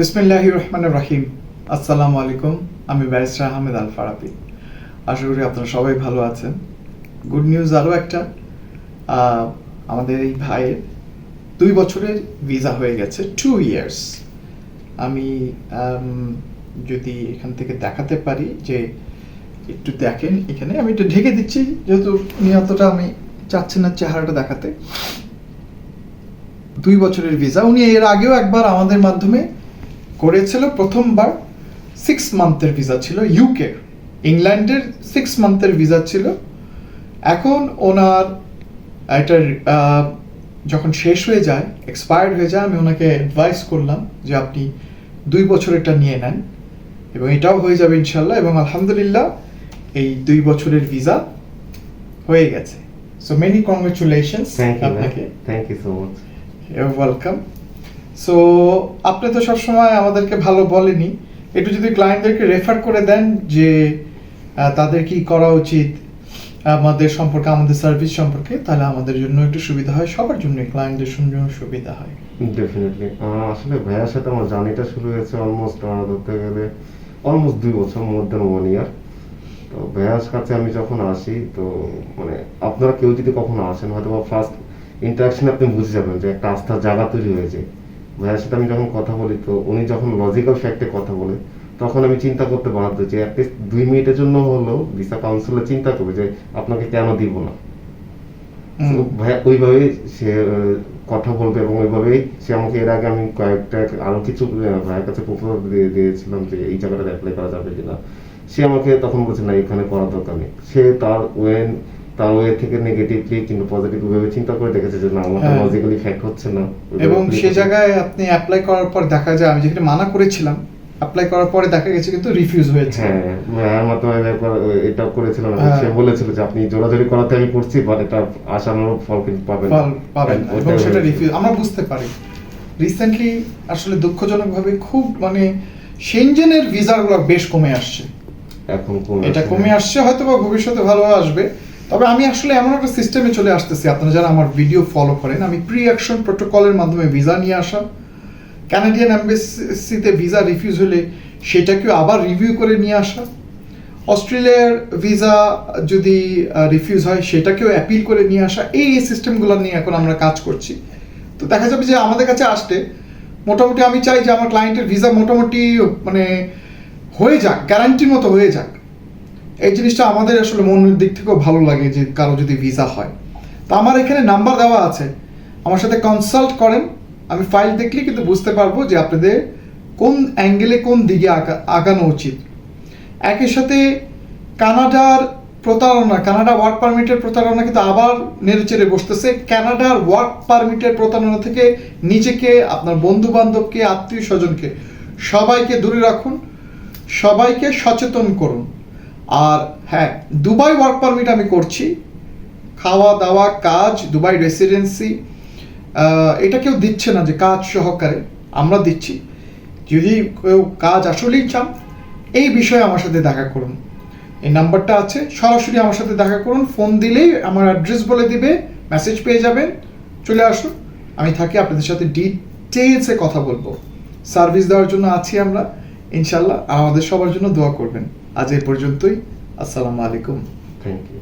বিসমিল্লাহ রহমান রাহিম। আসসালামু আলাইকুম, আমি ব্যারিস্টার আহমেদ আল ফারাবি আশা করি আপনারা সবাই ভালো আছেন। গুড নিউজ আরও একটা। আমাদের এই ভাইয়ের দুই বছরের ভিসা হয়ে গেছে টু ইয়ার্স আমি যদি এখান থেকে দেখাতে পারি যে একটু দেখেন এখানে। আমি একটু ঢেকে দিচ্ছি, যেহেতু উনি অতটা আমি চাচ্ছি না চেহারাটা দেখাতে। দুই বছরের ভিসা। উনি এর আগেও একবার আমাদের মাধ্যমে করেছিল প্রথমবার সিক্স মান্থের ভিসা ছিল ইউকে ইংল্যান্ডের সিক্স মান্থের ভিসা ছিল। এখন ওনার এটার যখন শেষ হয়ে যায় এক্সপায়ার্ড হয়ে যায় আমি ওনাকে অ্যাডভাইস করলাম যে আপনি দুই বছরেরটা নিয়ে নেন এবং এটাও হয়ে যাবে ইনশাল্লাহ এবং আলহামদুলিল্লাহ এই দুই বছরের ভিসা হয়ে গেছে। সো মেনি কংগ্রেচুলেশনস আপনাকে। Thank you so much you're welcome so আপনি তো সবসময় আমাদেরকে ভালো বলেনি একটু যদি ক্লায়েন্টদেরকে রেফার করে দেন যে তাদের কি করা উচিত, আমাদের সম্পর্কে, আমাদের সার্ভিস সম্পর্কে, তাহলে আমাদের জন্য একটু সুবিধা হয়। সবার জন্য ক্লায়েন্টদের জন্য সুবিধা হয়। ডেফিনেটলি আসলে ভাইয়ার সাথে আমার জার্নিটা শুরু হয়েছে অলমোস্ট ধরতে গেলে অলমোস্ট দুই বছর মোর দেন ওয়ান ইয়ার তো ভাইয়ার কাছে আমি যখন আসি, তো মানে আপনারা কেউ যদি কখনো আসেন হয়তো বা ফার্স্ট ইন্টারাকশন আপনি বুঝে যাবেন যে একটা আস্থার জায়গা তৈরি হয়েছে। ভাইয়ার সাথে আমি যখন কথা বলি তো উনি যখন লজিক্যাল ফ্যাক্টে কথা বলে তখন আমি চিন্তা করতে বাধ্য যে অ্যাটলিস্ট দুই মিনিটের জন্য হলেও ভিসা কাউন্সিলে চিন্তা করবে যে আপনাকে কেন দিব না। ভাইয়া ওইভাবেই সে কথা বলবে এবং ওইভাবেই সে আমাকে এর আগে আমি কয়েকটা আরও কিছু ভাইয়ের কাছে প্রপোজাল দিয়ে দিয়েছিলাম যে এই জায়গাটা অ্যাপ্লাই করা যাবে কিনা। সে আমাকে তখন বলছে না এখানে করার দরকার নেই। সে তার ওয়ে তার ওয়ে থেকে নেগেটিভলি কিন্তু পজিটিভ ভাবে চিন্তা করে দেখেছে যে না আমার হ্যাঁ। লজিক্যালি ফ্যাক্ট হচ্ছে না। এবং সে জায়গায় আপনি অ্যাপ্লাই করার পর দেখা যায় আমি যেখানে মানা করেছিলাম অ্যাপ্লাই করার পরে দেখা গেছে কিন্তু রিফিউজ হয়েছে। হ্যাঁ ভাইয়ার মাধ্যমে আমি এটা করেছিলাম। হ্যাঁ। সে বলেছিল যে আপনি জোরাজোরি করাতে আমি করছি বাট এটা আশানুরূপ ফল কিন্তু পাবেন ফল পাবেন এবং সেটা রিফিউজ আমরা বুঝতে পারি। রিসেন্টলি আসলে দুঃখজনকভাবে খুব মানে সেনজেনের ভিসাগুলো বেশ কমে আসছে। এখন কমে এটা কমে আসছে হয়তো বা ভবিষ্যতে ভালো আসবে। তবে আমি আসলে এমন একটা সিস্টেমে চলে আসতেছি। আপনারা যারা আমার ভিডিও ফলো করেন, আমি প্রি অ্যাকশন প্রোটোকলের মাধ্যমে ভিসা নিয়ে আসা। কানাডিয়ান অ্যাম্বাসিতে ভিসা রিফিউজ হলে সেটাকেও আবার রিভিউ করে নিয়ে আসা। অস্ট্রেলিয়ার ভিসা যদি রিফিউজ হয়, সেটাকেও অ্যাপিল করে নিয়ে আসা। এই সিস্টেমগুলো নিয়ে এখন আমরা কাজ করছি। তো দেখা যাবে যে আমাদের কাছে আসতে মোটামুটি আমি চাই যে আমার ক্লায়েন্টের ভিসা মোটামুটি মানে হয়ে যাক গ্যারান্টির মতো হয়ে যাক। এই জিনিসটা আমাদের আসলে মনের দিক থেকেও ভালো লাগে যে কারও যদি ভিসা হয়। তো আমার এখানে নাম্বার দেওয়া আছে। আমার সাথে কনসাল্ট করেন। আমি ফাইল দেখলে কিন্তু বুঝতে পারব যে আপনাদের কোন অ্যাঙ্গেলে কোন দিকে আগা- আগানো উচিত। একই সাথে কানাডার প্রতারণা, কানাডা ওয়ার্ক পারমিটের প্রতারণা কিন্তু আবার নেড়েচেড়ে বসতেছে। কানাডার ওয়ার্ক পারমিটের প্রতারণা থেকে নিজেকে, আপনার বন্ধু বান্ধবকে আত্মীয় স্বজনকে সবাইকে দূরে রাখুন। সবাইকে সচেতন করুন। আর হ্যাঁ দুবাই ওয়ার্ক পারমিট আমি করছি। খাওয়া দাওয়া, কাজ, দুবাই রেসিডেন্সি এটা কেউ দিচ্ছে না যে কাজ সহকারে, আমরা দিচ্ছি। যদি কেউ কাজ আসলেই চান, এই বিষয়ে আমার সাথে দেখা করুন। এই নাম্বারটা আছে, সরাসরি আমার সাথে দেখা করুন ফোন দিলেই আমার অ্যাড্রেস বলে দিবে মেসেজ পেয়ে যাবেন, চলে আসুন। আমি থাকি আপনাদের সাথে ডিটেলসে কথা বলব। সার্ভিস দেওয়ার জন্য আছি আমরা, ইনশাল্লাহ, আমাদের সবার জন্য দোয়া করবেন। আজ এই পর্যন্তই। আসসালামু আলাইকুম। Thank you